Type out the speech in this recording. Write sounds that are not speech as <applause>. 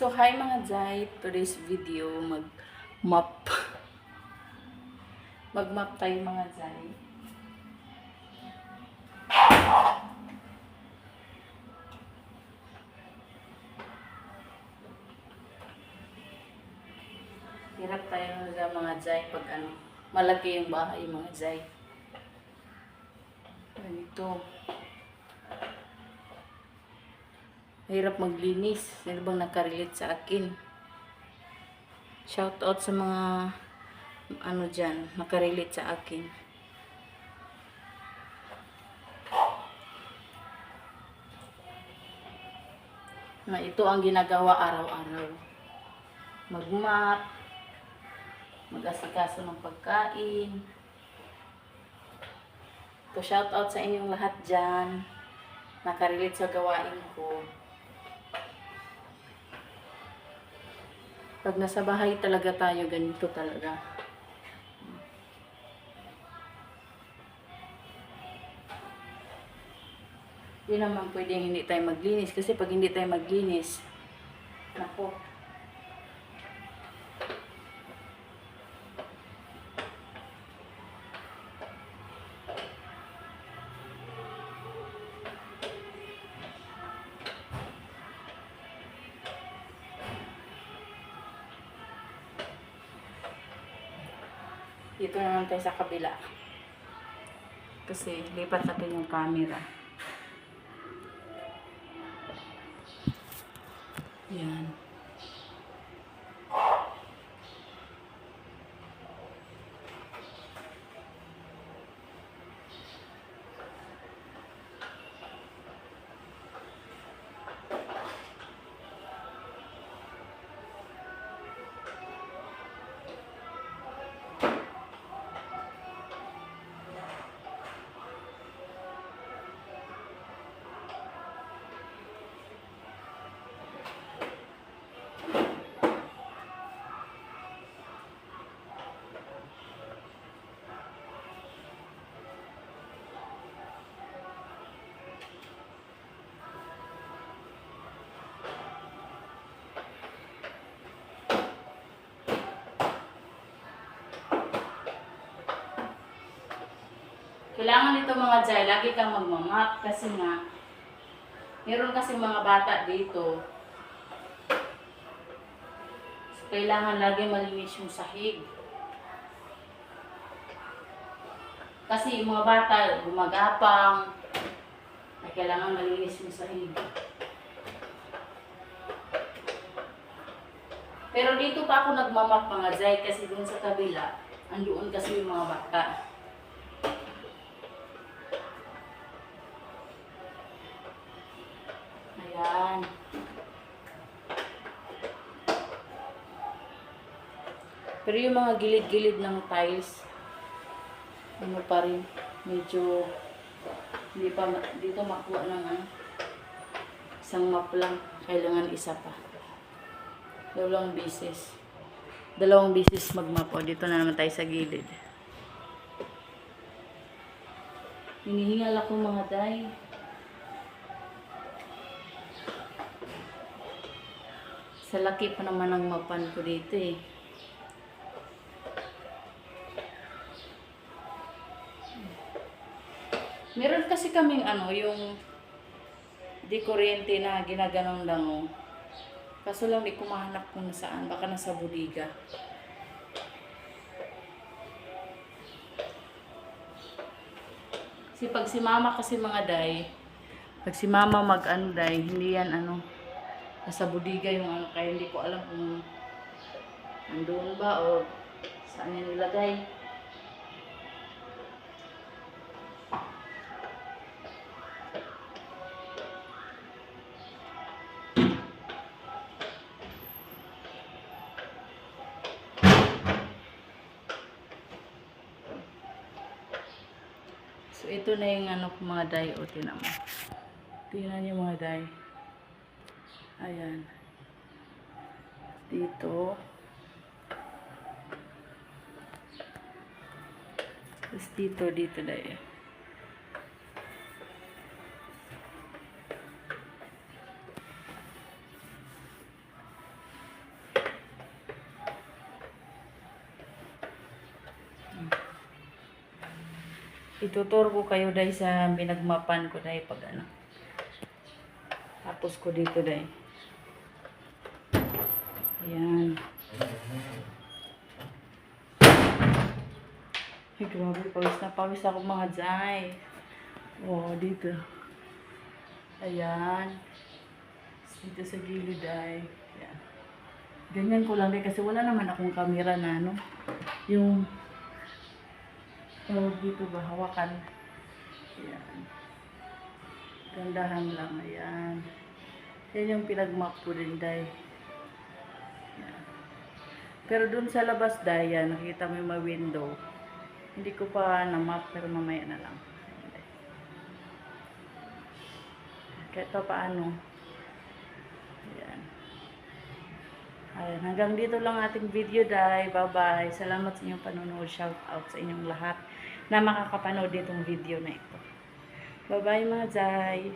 So, hi mga Jai. Today's video, mag-map. <laughs> Mag-map tayo mga Jai. Hirap tayo sa mga Jai pag ano, malaki yung bahay mga Jai. Ganito. Hirap maglinis. Sino bang nakarelate sa akin? Shout out sa mga ano dyan, nakarelate sa akin. Na ito ang ginagawa araw-araw. Mag-map, mag-asikaso ng pagkain. To shout out sa inyong lahat dyan. Nakarelate sa gawain ko. Pag nasa bahay talaga tayo, ganito talaga. Hindi naman pwedeng hindi tayo maglinis. Kasi pag hindi tayo maglinis, nako, dito naman tayo sa kabila. Kasi lipat natin yung camera. Yan. Kailangan nito mga Jai, lagi kang magmamat kasi nga, meron kasi mga bata dito. So, kailangan lagi malinis yung sahig. Kasi yung mga bata, gumagapang, ay kailangan malinis yung sahig. Pero dito pa ako nagmamap mga Jai kasi dun sa kabila, andoon kasi yung mga bata. Pero yung mga gilid-gilid ng tiles, ano pa rin, medyo hindi pa dito makuha ng ano, isang map lang, kailangan isa pa. Dalawang bisis. Dalawang bisis magmap. O, dito na naman tayo sa gilid. Hinihingal ako mga day. Sa laki pa naman ang mapan ko dito eh. Meron kasi kaming ano, yung di kuryente na ginaganong lango. Kaso lang di ko kung nasaan. Baka nasa budiga. Kasi pag si mama kasi mga day, pag si mama mag-ano day, hindi yan ano, nasa budiga yung ano, kaya hindi ko alam kung andun ba o saan niya nilagay. Ito na yung ano mga day. O, tinan mo. Tingnan niyo mga day. Ayan. Dito. Tapos dito, dito day. Itutur ko kayo dahil sa binagmapan ko dahil pag ano. Tapos ko dito dahil. Ayan. Ay, grabe. Pawis na pawis ako mga jay. Oo, dito. Ayan. Dito sa gilid ay. Ayan. Ganyan ko lang din kasi wala naman akong camera na ano. Yung tawag dito ba, hawakan. Ayan. Gandahan lang, ayan. Yan yung pinagmap ko din, day. Ayan. Pero dun sa labas, day, yan, nakita mo yung mga window. Hindi ko pa na-map, pero mamaya na lang. Kahit pa paano. Ayan. Ayan, hanggang dito lang ating video, day. Bye-bye. Salamat sa inyong panonood. Shout out sa inyong lahat na makakapanood ditong video na ito. Bye-bye, mga day.